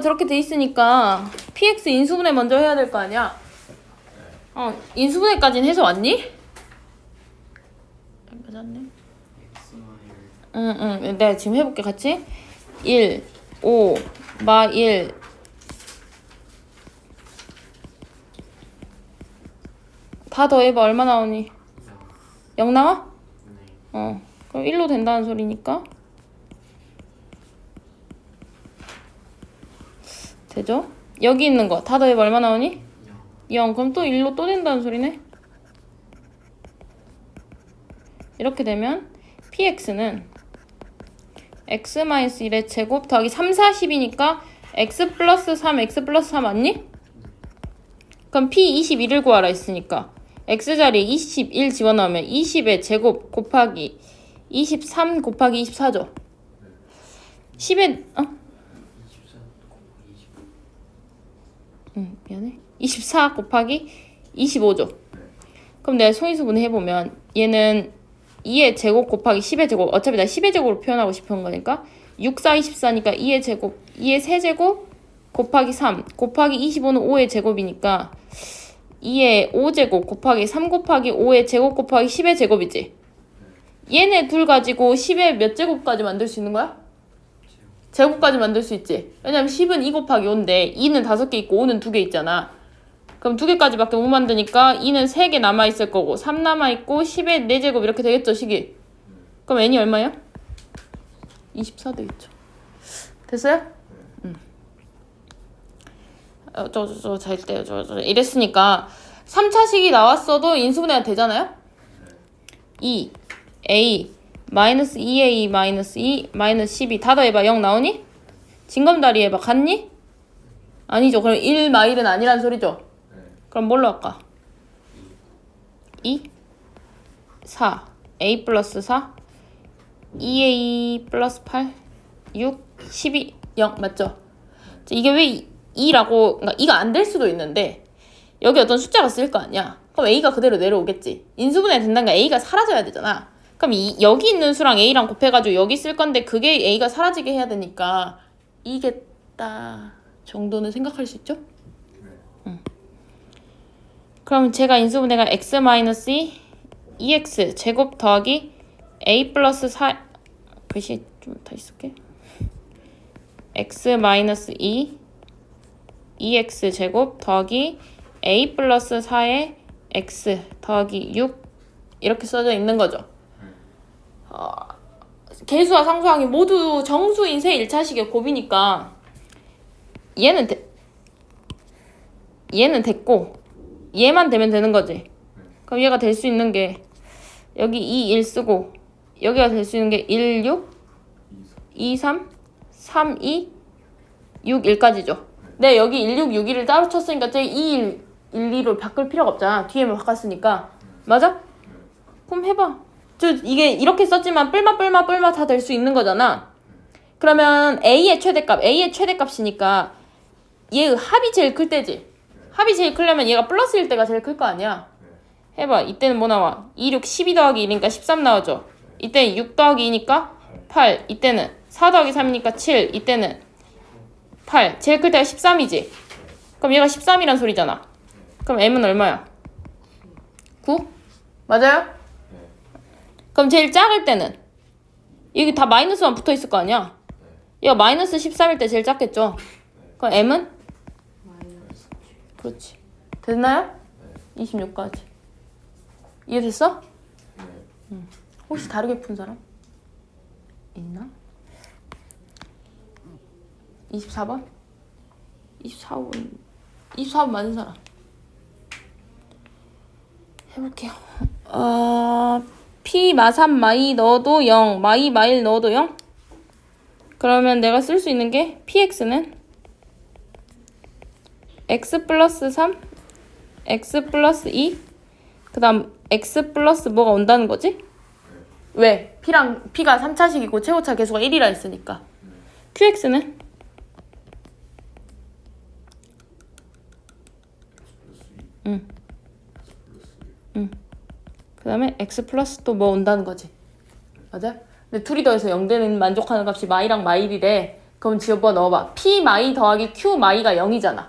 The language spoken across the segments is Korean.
저렇게 돼 있으니까 px 인수분해 먼저 해야 될 거 아니야? 어, 인수분해까지는 해서 왔니? 맞았네. 응, 응. 내가 지금 해볼게, 같이. 1, 5, 마 1. 다 더해봐. 얼마 나오니? 0 나와? 어. 그럼 1로 된다는 소리니까. 되죠? 여기 있는 거 다 더해봐. 얼마 나오니? 0. 그럼 또 1로 또 된다는 소리네. 이렇게 되면 px는 x-1의 제곱 더하기 3, 40이니까 x 플러스 3, x 플러스 4 맞니? 그럼 p 21을 구하라 했으니까 x자리에 21 집어넣으면 20의 제곱 곱하기 23 곱하기 24죠. 10의 어? 응 미안해. 24 곱하기 25죠. 그럼 내가 소인수분 해보면 얘는 2의 제곱 곱하기 10의 제곱 어차피 나 10의 제곱으로 표현하고 싶은 거니까 6, 4, 24니까 2의 제곱 2의 세제곱 곱하기 3 곱하기 25는 5의 제곱이니까 2의 5제곱 곱하기 3 곱하기 5의 제곱 곱하기 10의 제곱이지 얘네 둘 가지고 10의 몇 제곱까지 만들 수 있는 거야? 제곱까지 만들 수 있지 왜냐면 10은 2 곱하기 5인데 2는 5개 있고 5는 2개 있잖아 그럼 두 개까지밖에 못 만드니까 2는 3개 남아있을 거고 3 남아있고 10의 4제곱 이렇게 되겠죠 식이 그럼 n이 얼마야? 24 되겠죠 됐어요? 응. 어, 저, 저, 저, 잘 때요. 저, 저, 이랬으니까 3차식이 나왔어도 인수분해가 되잖아요? 2, a, 마이너스 2a, 마이너스 2, 마이너스 12. 다 더해봐. 0 나오니? 징검다리 해봐. 같니? 아니죠. 그럼 1 마일은 아니란 소리죠? 그럼 뭘로 할까? 2, 4, a 플러스 4, 2a 플러스 8, 6, 12, 0 맞죠? 이게 왜 2라고 그러니까 2가 안 될 수도 있는데 여기 어떤 숫자가 쓸거 아니야? 그럼 a가 그대로 내려오겠지. 인수분해 된다는 게 a가 사라져야 되잖아. 그럼 이, 여기 있는 수랑 a랑 곱해가지고 여기 쓸 건데 그게 a가 사라지게 해야 되니까 이겠다 정도는 생각할 수 있죠? 그럼 제가 인수분해가 x 마이너스 2 2x 제곱 더하기 a 플러스 4 글씨 좀 다시 쓸게 x 마이너스 2 2x 제곱 더하기 a 플러스 4의 x 더하기 6 이렇게 써져 있는 거죠. 어, 개수와 상수항이 모두 정수인 세 1차식의 곱이니까 얘는 되, 얘는 됐고 얘만 되면 되는 거지. 그럼 얘가 될 수 있는 게 여기 2, 1 쓰고 여기가 될 수 있는 게 1, 6, 2, 3, 3, 2, 6, 1까지죠. 네, 여기 1, 6, 6, 1을 따로 쳤으니까 제 2, 1, 1, 2로 바꿀 필요가 없잖아. 뒤에만 바꿨으니까. 맞아? 그럼 해봐. 저 이게 이렇게 썼지만 뿔마 뿔마 뿔마 다 될 수 있는 거잖아. 그러면 A의 최대값, A의 최대값이니까 얘 합이 제일 클 때지. 합이 제일 크려면 얘가 플러스일 때가 제일 클 거 아니야. 해봐. 이때는 뭐 나와? 2, 6, 12 더하기 1이니까 13 나오죠. 이때는 6 더하기 2니까 8. 이때는 4 더하기 3이니까 7. 이때는 8. 제일 클 때가 13이지. 그럼 얘가 13이란 소리잖아. 그럼 m은 얼마야? 9? 맞아요? 그럼 제일 작을 때는 여기 다 마이너스만 붙어 있을 거 아니야? 얘가 마이너스 13일 때 제일 작겠죠? 그럼 m은? 그렇지. 됐나요? 26까지. 이해됐어? 응. 혹시 다르게 푼 사람? 있나? 24번? 24번 24번 맞은 사람 해볼게요 어... P 마삼 마이 넣어도 0 마이 마일 넣어도 0 그러면 내가 쓸 수 있는 게 PX는 X 플러스 3 X 플러스 2 그 다음 X 플러스 뭐가 온다는 거지? 왜? P랑 P가 3차식이고 최고차 계수가 1이라 했으니까 QX는 응. 응. 그 다음에 x 플러스 또 뭐 온다는 거지. 맞아? 근데 둘이 더해서 0 되는 만족하는 값이 마이랑 마일이래. 그럼 지어봐 넣어봐. P 마이 더하기 Q 마이가 0이잖아.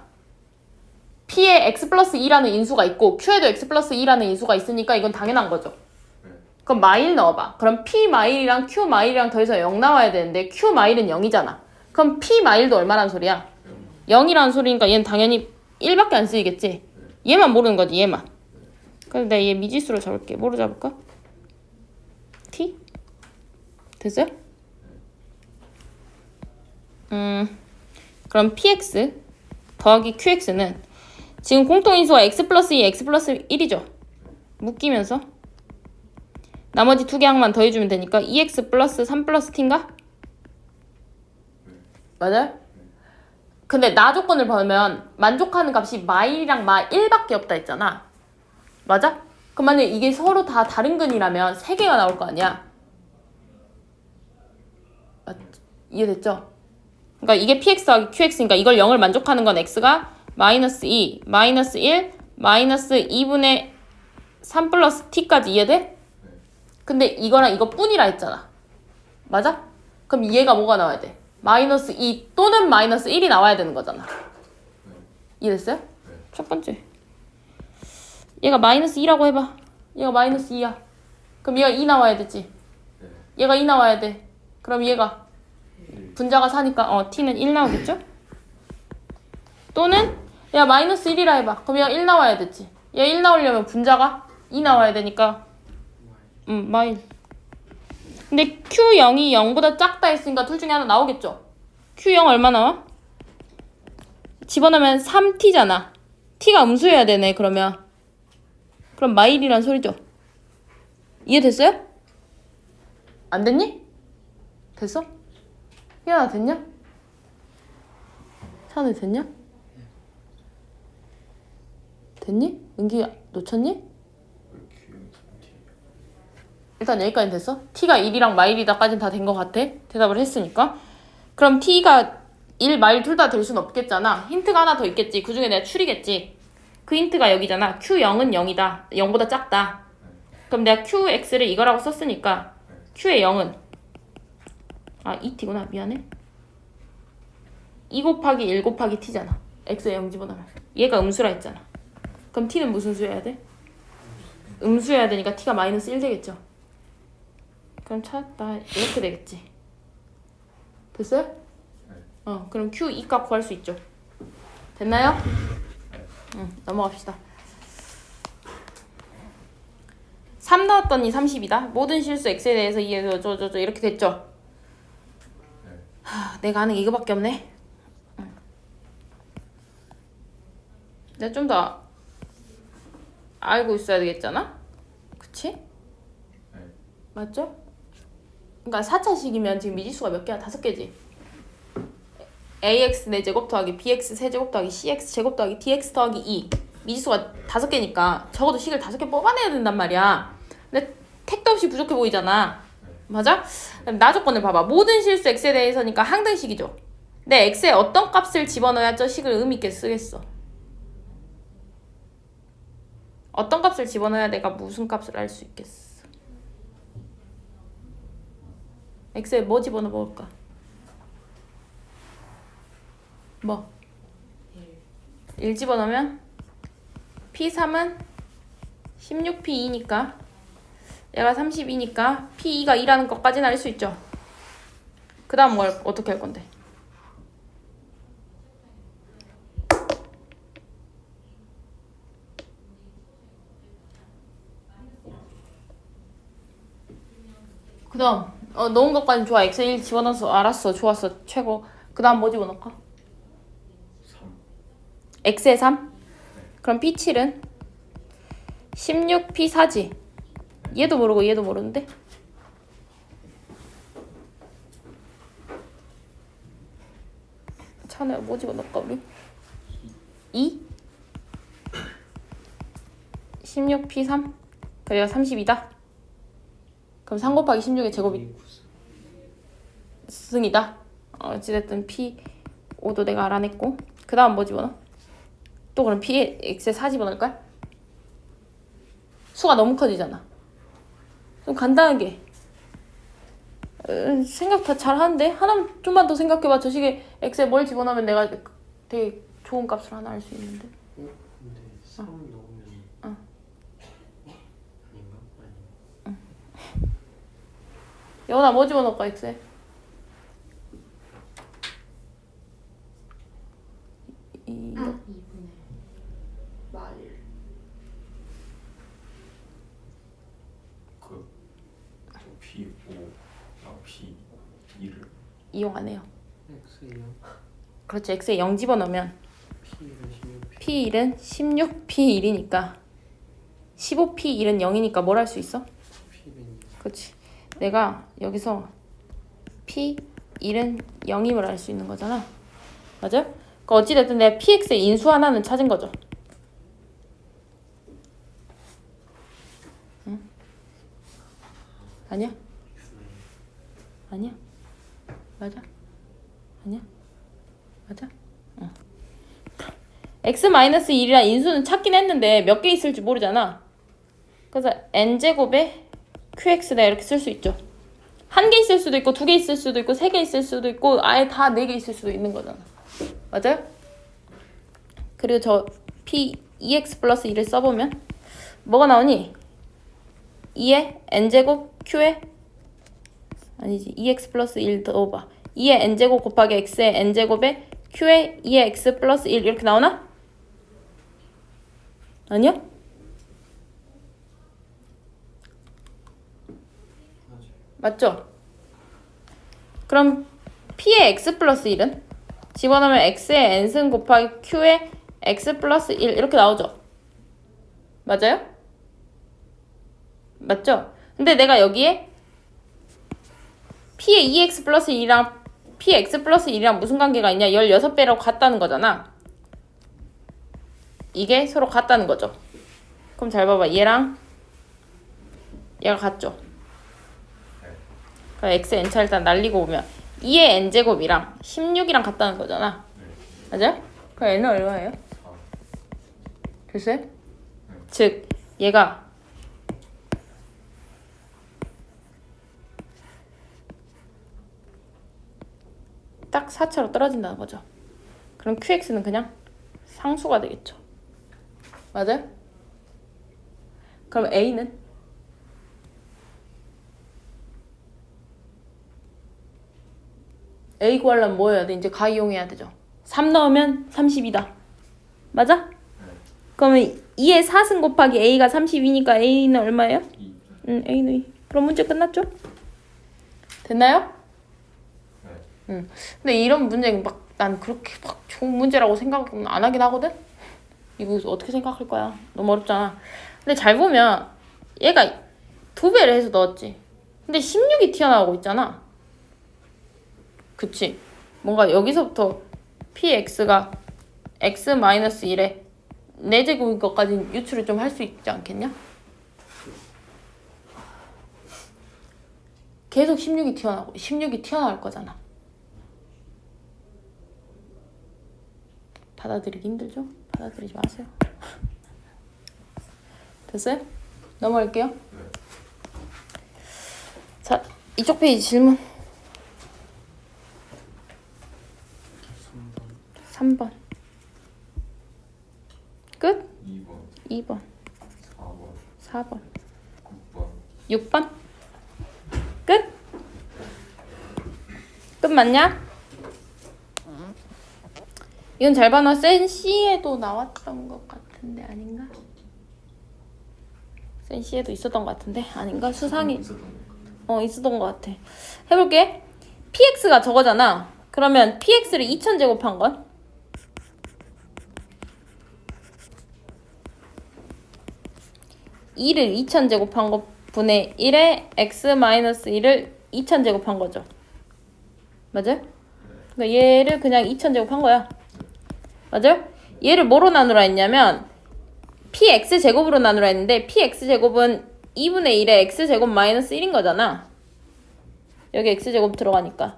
P에 X 플러스 2라는 인수가 있고 Q에도 X 플러스 2라는 인수가 있으니까 이건 당연한 거죠. 네. 그럼 마일 넣어봐. 그럼 P 마일이랑 Q 마일이랑 더해서 0 나와야 되는데 Q 마일은 0이잖아. 그럼 P 마일도 얼마란 소리야? 0이라는 소리니까 얘는 당연히 1밖에 안 쓰이겠지. 얘만 모르는 거지 얘만. 그래서 내가 얘 미지수로 잡을게. 뭐로 잡을까? T? 됐어요? 음, 그럼 px 더하기 qx는 지금 공통인수가 x 플러스 2, x 플러스 1이죠. 묶이면서 나머지 두 개 항만 더해주면 되니까 2x 플러스 3 플러스 t인가? 맞아요? 근데 나 조건을 보면 만족하는 값이 마일이랑 마 1밖에 없다 했잖아. 맞아? 그럼 만약에 이게 서로 다 다른 근이라면 세 개가 나올 거 아니야? 맞- 이해됐죠? 그러니까 이게 px 더하기 qx니까 이걸 0을 만족하는 건 x가 마이너스 2, 마이너스 1, 마이너스 2분의 3 플러스 t까지 이해돼? 근데 이거랑 이거 뿐이라 했잖아. 맞아? 그럼 얘가 뭐가 나와야 돼? 마이너스 2 또는 마이너스 1이 나와야 되는 거잖아. 이해됐어요? 첫 번째. 얘가 마이너스 2라고 해봐. 얘가 마이너스 2야. 그럼 얘가 2 나와야 되지. 얘가 2 나와야 돼. 그럼 얘가 분자가 4니까 어 t는 1 나오겠죠? 또는 야 마이너스 1이라 해봐. 그럼 얘가 1 나와야 되지. 얘 1 나오려면 분자가 2 나와야 되니까 음 마일. 근데 Q0이 0보다 작다 했으니까 둘 중에 하나 나오겠죠? Q0 얼마 나와? 집어넣으면 3t잖아. t가 음수여야 되네 그러면. 그럼 마일이란 소리죠? 이해됐어요? 안 됐니? 됐어? 희연아 됐냐? 찬우 됐냐? 됐니? 은기 놓쳤니? 일단 여기까지 됐어? t가 1이랑 마일이다까지는 다된 것 같아? 대답을 했으니까 그럼 t가 1, 마일 둘 다 될 순 없겠잖아 힌트가 하나 더 있겠지 그 중에 내가 추리겠지 그 힌트가 여기잖아. Q0은 0이다. 0보다 작다. 그럼 내가 qx를 이거라고 썼으니까 q의 0은? 아 2t구나. 미안해. 2 곱하기 1 곱하기 t잖아. x에 0 집어넣으면. 얘가 음수라 했잖아. 그럼 t는 무슨 수여야 돼? 음수여야 되니까 t가 마이너스 1 되겠죠? 그럼 찾았다. 이렇게 되겠지. 됐어요? 어 그럼 q 2값 구할 수 있죠. 됐나요? 응 넘어갑시다 3 나왔더니 30이다 모든 실수 x에 대해서 이해해서 저저저 이렇게 됐죠 하, 내가 아는 게 이거밖에 없네 응. 내가 좀 더 알고 있어야 되겠잖아 그치? 맞죠? 그러니까 4차식이면 지금 미지수가 몇 개야? 다섯 개지. Ax 4제곱 더하기 bx 세제곱 더하기 cx 제곱 더하기 dx 더하기 2 미지수가 다섯 개니까 적어도 식을 다섯 개 뽑아내야 된단 말이야. 근데 택도 없이 부족해 보이잖아. 맞아? 나 조건을 봐봐. 모든 실수 x에 대해서니까 항등식이죠. 근데 x에 어떤 값을 집어넣어야 저 식을 의미 있게 쓰겠어? 어떤 값을 집어넣어야 내가 무슨 값을 알 수 있겠어? x에 뭐 집어넣어 볼까? 뭐? 1 집어넣으면 P3은 16P2니까 얘가 32니까 P2가 2라는 것까지는 알 수 있죠. 그 다음 뭘 어떻게 할 건데? 그 다음 어, 넣은 것까지 좋아. 엑셀 집어넣어서 알았어. 좋았어. 최고. 그 다음 뭐 집어넣을까? 3 x에 3? 그럼 p7은 16p4지. 얘도 모르고 얘도 모르는데? 찬우야 뭐 집어넣을까 우리? 2? 16p3? 그럼 얘가 30이다? 그럼 3 곱하기 16의 제곱이 승이다. 어, 어찌됐든 P 5도 내가 알아냈고 그 다음 뭐 집어넣어? 또 그럼 P X에 4 집어넣을까? 수가 너무 커지잖아. 좀 간단하게 으, 생각 다 잘하는데 하나 좀만 더 생각해봐. 저 식에 x에 뭘 집어넣으면 내가 되게 좋은 값을 하나 알 수 있는데. 어? 근데 3 넣으면 어. 아닌가? 아니 여원아 뭐 집어넣을까 x에? 이, 아, 2분의 말 그 P 5, 아 P 2를 이용 안 해요. X에요 그렇지 x에 0 집어넣으면 P를 16 p1은 16 p1이니까 15 p1은 0이니까 뭘 할 수 있어? P는 그렇지. 내가 여기서 p1은 0임을 알 수 있는 거잖아. 맞아? 그 어찌됐든 내가 px의 인수 하나는 찾은 거죠. 응? 아니야? X는 아니야? 맞아? 아니야? 맞아? 응. x-1이란 인수는 찾긴 했는데 몇 개 있을지 모르잖아. 그래서 n제곱에 qx다 이렇게 쓸 수 있죠. 한 개 있을 수도 있고 두 개 있을 수도 있고 세 개 있을 수도 있고 아예 다 네 개 있을 수도 있는 거잖아. 맞아요? 그리고 저 p 2x 플러스 1을 써보면 뭐가 나오니? 2에 n제곱 q에 아니지 2x 플러스 1 넣어봐 2의 n제곱 곱하기 x의 n제곱에 q의 2의 x 플러스 1 이렇게 나오나? 맞아요 맞죠? 그럼 p의 x 플러스 1은? 집어넣으면 x의 n승 곱하기 q의 x 플러스 1 이렇게 나오죠? 맞아요? 맞죠? 근데 내가 여기에 p의 2x 플러스 1이랑 px 플러스 1이랑 무슨 관계가 있냐? 16배라고 같다는 거잖아. 이게 서로 같다는 거죠. 그럼 잘 봐봐. 얘랑 얘가 같죠? 그럼 x n차 일단 날리고 오면 2의 n제곱이랑 16이랑 같다는 거잖아. 맞아요? 그럼 n은 얼마예요? 4 됐어요? 즉 얘가 딱 4차로 떨어진다는 거죠. 그럼 qx는 그냥 상수가 되겠죠. 맞아요? 그럼 a는 a 구하려면 뭐 해야 돼? 이제 가 이용해야 되죠. 3 넣으면 30이다. 맞아? 그러면 2의 4승 곱하기 a가 32니까 a는 얼마예요? 2 응, a는 2. 그럼 문제 끝났죠? 됐나요? 네. 응. 근데 이런 문제 막 난 그렇게 막 좋은 문제라고 생각 안 하긴 하거든? 이거 어떻게 생각할 거야? 너무 어렵잖아. 근데 잘 보면 얘가 두 배를 해서 넣었지. 근데 16이 튀어나오고 있잖아. 그치? 뭔가 여기서부터 px가 x-1에 4제곱인 것까지 유출을 좀 할 수 있지 않겠냐? 계속 16이 튀어나오고 16이 튀어나올 거잖아. 받아들이기 힘들죠? 받아들이지 마세요. 됐어요? 넘어갈게요. 자, 이쪽 페이지 질문 3번 3번. 끝? 2번 2번, 4번 4번, 6번 6번. 끝? 끝 맞냐? 이건 잘 봐놔. 센 C에도 나왔던 것 같은데 아닌가? 센 C에도 있었던 것 같은데 아닌가? 수상이 어 있었던 것 같아. 해볼게. PX가 저거잖아. 그러면 PX를 2000 제곱한 건? (2를) 2000 제곱한 것 분의 1에 x-1을 2000 제곱한 거죠. 맞아요? 그러니까 얘를 그냥 2000 제곱한 거야. 맞아요? 얘를 뭐로 나누라 했냐면 px 제곱으로 나누라 했는데 px 제곱은 2분의 1에 x 제곱 마이너스 1인 거잖아. 여기 x 제곱 들어가니까.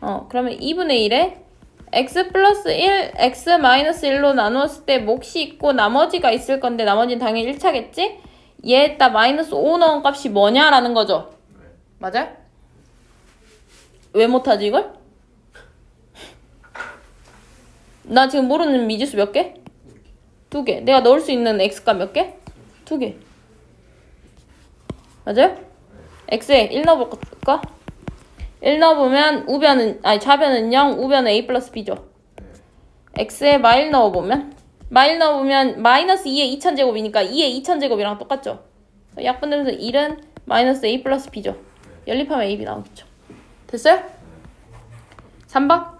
어, 그러면 2분의 1에 x 플러스 1, x 마이너스 1로 나누었을 때 몫이 있고 나머지가 있을 건데 나머지는 당연히 1차겠지? 얘에다 마이너스 5 넣은 값이 뭐냐라는 거죠. 네. 맞아요? 왜 못하지 이걸? 나 지금 모르는 미지수 몇 개? 두 개. 내가 넣을 수 있는 x가 몇 개? 두 개. 맞아요? x에 1 넣어볼까? 1 넣어보면 우변은 아니 좌변은 0, 우변은 a 플러스 b죠. x에 마일 넣어보면 마일 넣어보면 마이너스 2의 2천제곱이니까 2의 2천제곱이랑 똑같죠. 약분되면서 1은 마이너스 a 플러스 b죠. 연립하면 ab 나오겠죠. 됐어요? 3번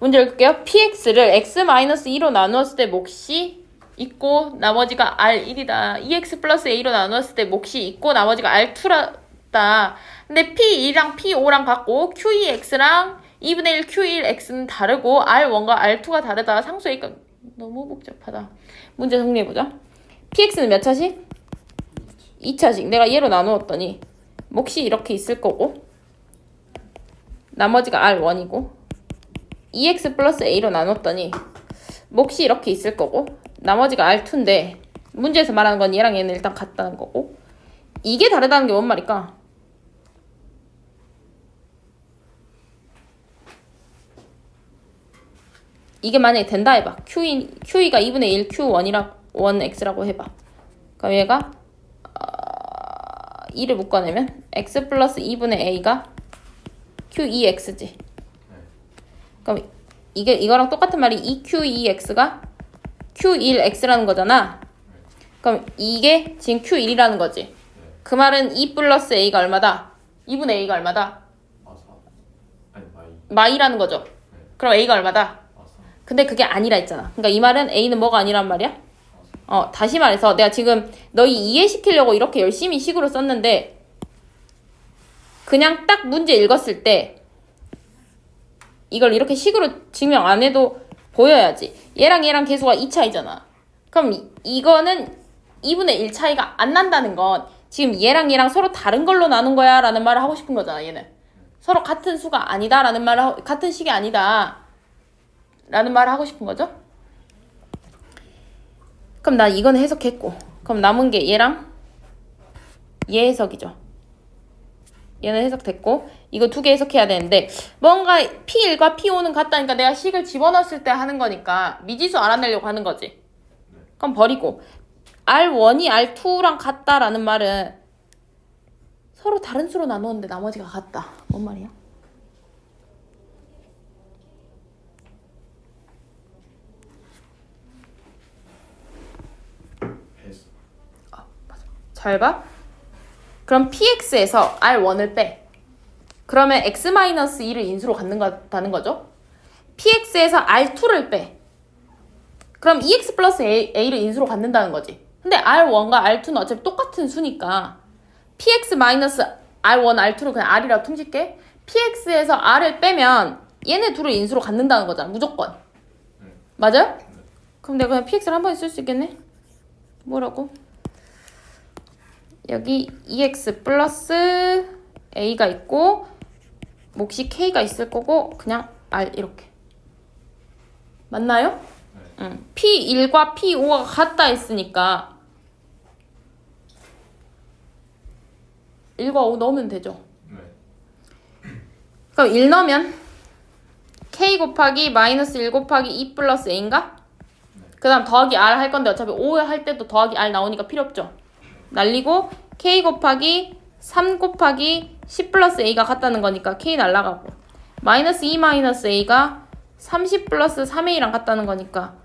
문제 읽을게요. px를 x-2로 나누었을 때 몫이 있고 나머지가 r1이다. 2x 플러스 a로 나누었을 때 몫이 있고 나머지가 r2다. 근데 p2랑 p5랑 같고 q2x랑 2분의 1 q1x는 다르고 r1과 r2가 다르다. 상수니까 너무 복잡하다. 문제 정리해보자. px는 몇 차식? 2차식. 내가 얘로 나누었더니 몫이 이렇게 있을 거고 나머지가 R1이고 2x 플러스 a로 나눴더니 몫이 이렇게 있을 거고 나머지가 R2인데 문제에서 말하는 건 얘랑 얘는 일단 같다는 거고 이게 다르다는 게 뭔 말일까? 이게 만약에 된다 해봐 Q2, Q2가 2분의 1 Q1이라 1x라고 해봐 그럼 얘가 어, 2를 묶어내면 x 플러스 2분의 a가 Q2x지. 그럼 이게 이거랑 똑같은 말이 2Q2x가 Q1x라는 거잖아. 그럼 이게 지금 Q1이라는 거지. 그 말은 2 플러스 a가 얼마다? 2분의 a가 얼마다? 마이라는 거죠. 그럼 a가 얼마다? 근데 그게 아니라 했잖아. 그러니까 이 말은 a는 뭐가 아니란 말이야? 어, 다시 말해서 내가 지금 너희 이해시키려고 이렇게 열심히 식으로 썼는데 그냥 딱 문제 읽었을 때 이걸 이렇게 식으로 증명 안 해도 보여야지. 얘랑 얘랑 계수가 2차이잖아. 그럼 이- 이거는 2분의 1 차이가 안 난다는 건 지금 얘랑 얘랑 서로 다른 걸로 나눈 거야 라는 말을 하고 싶은 거잖아, 얘는. 서로 같은 수가 아니다 라는 말을 하고, 같은 식이 아니다 라는 말을 하고 싶은 거죠? 그럼 나 이건 해석했고 그럼 남은 게 얘랑 얘 해석이죠. 얘는 해석됐고 이거 두 개 해석해야 되는데 뭔가 P1과 P5는 같다니까 내가 식을 집어넣었을 때 하는 거니까 미지수 알아내려고 하는 거지. 그럼 버리고 R1이 R2랑 같다라는 말은 서로 다른 수로 나누었는데 나머지가 같다. 뭔 말이야? 했어 잘 봐. 그럼 px에서 r1을 빼. 그러면 x-2를 인수로 갖는다는 거죠. px에서 r2를 빼. 그럼 2x 플러스 a, a를 인수로 갖는다는 거지. 근데 r1과 r2는 어차피 똑같은 수니까 px 마이너스 r1, r2를 그냥 r이라고 퉁칠게. px에서 r을 빼면 얘네 둘을 인수로 갖는다는 거잖아. 무조건. 맞아요? 그럼 내가 그냥 px를 한 번에 쓸 수 있겠네? 뭐라고? 여기 2x 플러스 a가 있고 몫이 k가 있을 거고 그냥 r 이렇게 맞나요? 응. p1과 p5가 같다 했으니까 1과 5 넣으면 되죠. 네 그럼 1 넣으면 k 곱하기 마이너스 1 곱하기 2 플러스 a인가? 그 다음 더하기 r 할 건데 어차피 5 할 때도 더하기 r 나오니까 필요 없죠. 날리고 k 곱하기 3 곱하기 10 플러스 a가 같다는 거니까 k 날라가고 마이너스 2 마이너스 a가 30 플러스 3a랑 같다는 거니까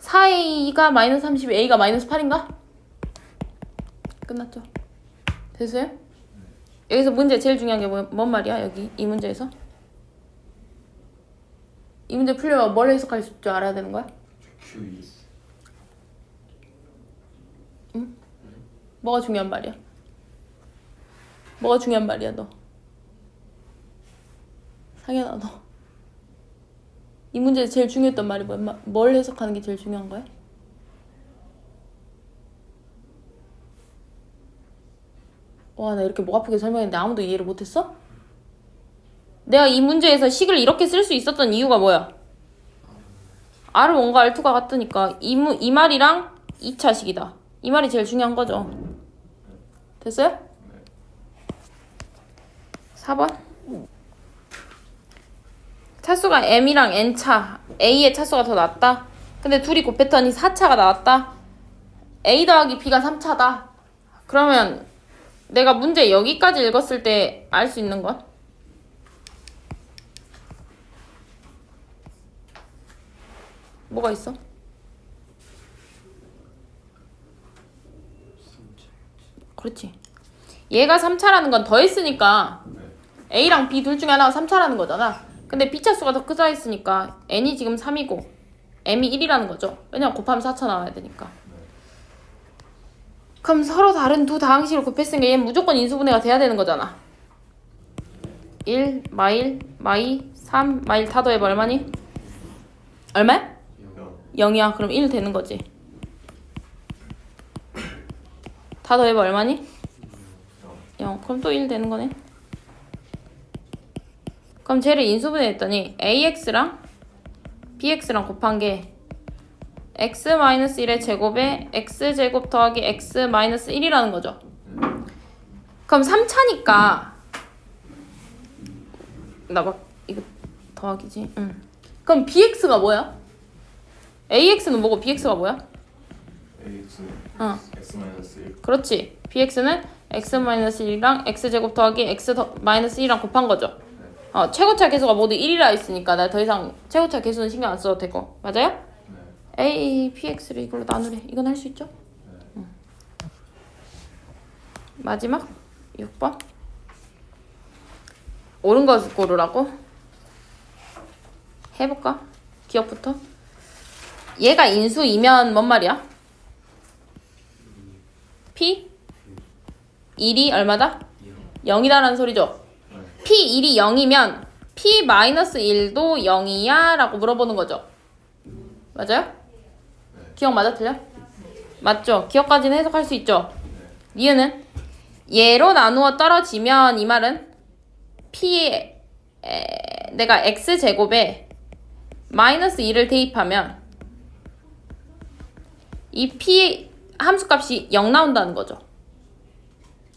4a가 마이너스 30, a가 마이너스 8인가? 끝났죠. 됐어요? 여기서 문제 제일 중요한 게 뭐, 뭔 말이야 여기 이 문제에서? 이 문제 풀려면 뭘 해석할 줄 알아야 되는 거야? Q2 뭐가 중요한 말이야? 뭐가 중요한 말이야 너? 상현아 너. 이 문제에서 제일 중요했던 말이 뭐야? 마- 뭘 해석하는 게 제일 중요한 거야? 와 나 이렇게 목 아프게 설명했는데 아무도 이해를 못했어? 내가 이 문제에서 식을 이렇게 쓸 수 있었던 이유가 뭐야? R은 원과 R2가 같으니까 이, 무, 이 말이랑 2차 식이다. 이 말이 제일 중요한 거죠. 됐어요? 4번. 차수가 m이랑 n차 a의 차수가 더 낮다 근데 둘이 곱했더니 4차가 나왔다 a 더하기 b가 3차다 그러면 내가 문제 여기까지 읽었을 때 알 수 있는 건? 뭐가 있어? 그렇지 얘가 3차라는 건 더했으니까 A랑 B 둘 중에 하나가 3차라는 거잖아. 근데 B 차 수가 더 크다 했으니까 N이 지금 3이고 M이 1이라는 거죠. 왜냐면 곱하면 4차 나와야 되니까. 그럼 서로 다른 두 다항식을 곱했으니까 얘는 무조건 인수분해가 돼야 되는 거잖아. 1, 마일, 마이, 3, 마일 다 더해봐 얼마니? 얼마야? 영. 0이야. 그럼 1 되는 거지. 다 더해봐 얼마니? 0. 그럼 또 1 되는 거네. 그럼 쟤를 인수분해 했더니 ax랑 bx랑 곱한 게 x-1의 제곱에 x제곱 더하기 x-1이라는 거죠. 그럼 3차니까 나 막 이거 더하기지. 응. 그럼 bx가 뭐야? ax는 뭐고 bx가 뭐야? ax 어. x 마이너스 1. 그렇지. bx는 x-1이랑 x제곱 더하기 x-1이랑 곱한 거죠. 어, 최고차 계수가 모두 1이라 했으니까 나 더 이상 최고차 계수는 신경 안 써도 되고. 맞아요? 네. a px를 이걸로 나누래. 이건 할 수 있죠? 응. 마지막 6번. 옳은 거 고르라고? 해볼까? 기억부터. 얘가 인수이면 뭔 말이야? p 1이 얼마다? 0이다라는 소리죠. 네. p 1이 0이면 p 1도 0이야? 라고 물어보는 거죠. 맞아요? 기억 맞아 틀려? 맞죠? 기억까지는 해석할 수 있죠. 이유는 얘로 나누어 떨어지면 이 말은 p 에, 내가 x 제곱에 마이너스 2를 대입하면 이 p 함수값이 0 나온다는 거죠.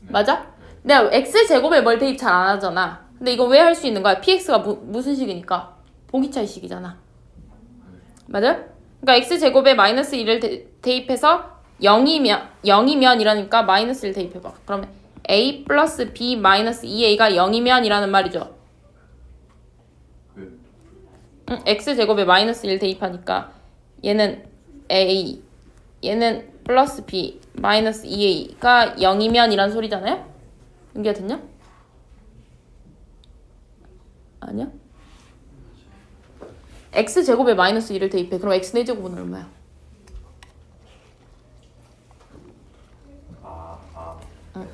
맞아? 내가 x 제곱에 뭘 대입 잘 안 하잖아. 근데 이거 왜 할 수 있는 거야? px가 무, 무슨 식이니까? 보기차의 식이잖아. 맞아요? 그러니까 x 제곱에 마이너스 1을 대, 대입해서 0이면 0이면 이라니까 마이너스 1 대입해봐. 그러면 a 플러스 b 마이너스 2a가 0이면 이라는 말이죠. 그 응, x 제곱에 마이너스 1 대입하니까 얘는 a 얘는 플러스 b 마이너스 2a가 0이면 이란 소리잖아요? 연기가 됐냐? 아니야? x 제곱에 마이너스 1을 대입해. 그럼 x 4제곱은 얼마야? 아, 아.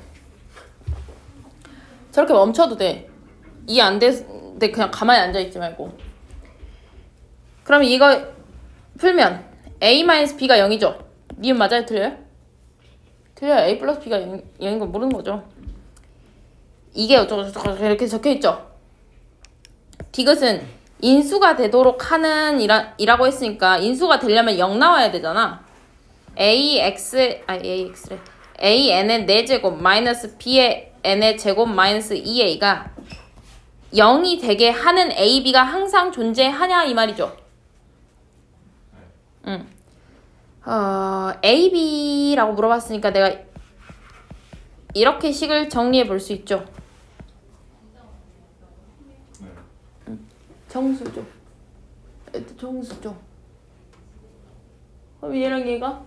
저렇게 멈춰도 돼. 이해 안 되는데 그냥 가만히 앉아 있지 말고. 그럼 이거 풀면 a-b가 0이죠. 니은 맞아요? 틀려요? 틀려요. a 플러스 b가 0, 0인 건 모르는 거죠. 이게 어쩌고 저쩌고 이렇게 적혀 있죠. 디귿은 인수가 되도록 하는 이라, 이라고 했으니까 인수가 되려면 0 나와야 되잖아. ax 아 ax래 an의 4제곱 마이너스 b의 n의 제곱 마이너스 2a가 0이 되게 하는 ab가 항상 존재하냐 이 말이죠. 응. 어, ab라고 물어봤으니까 내가 이렇게 식을 정리해 볼 수 있죠. 네. 정수죠. 애들 정수죠. 그럼 얘랑 얘가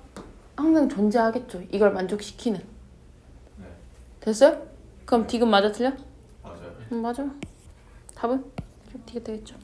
항상 존재하겠죠. 이걸 만족시키는. 네. 됐어요? 그럼 디귿 맞아 틀려? 맞아요. 응, 맞아. 답은? 디귿 되겠죠.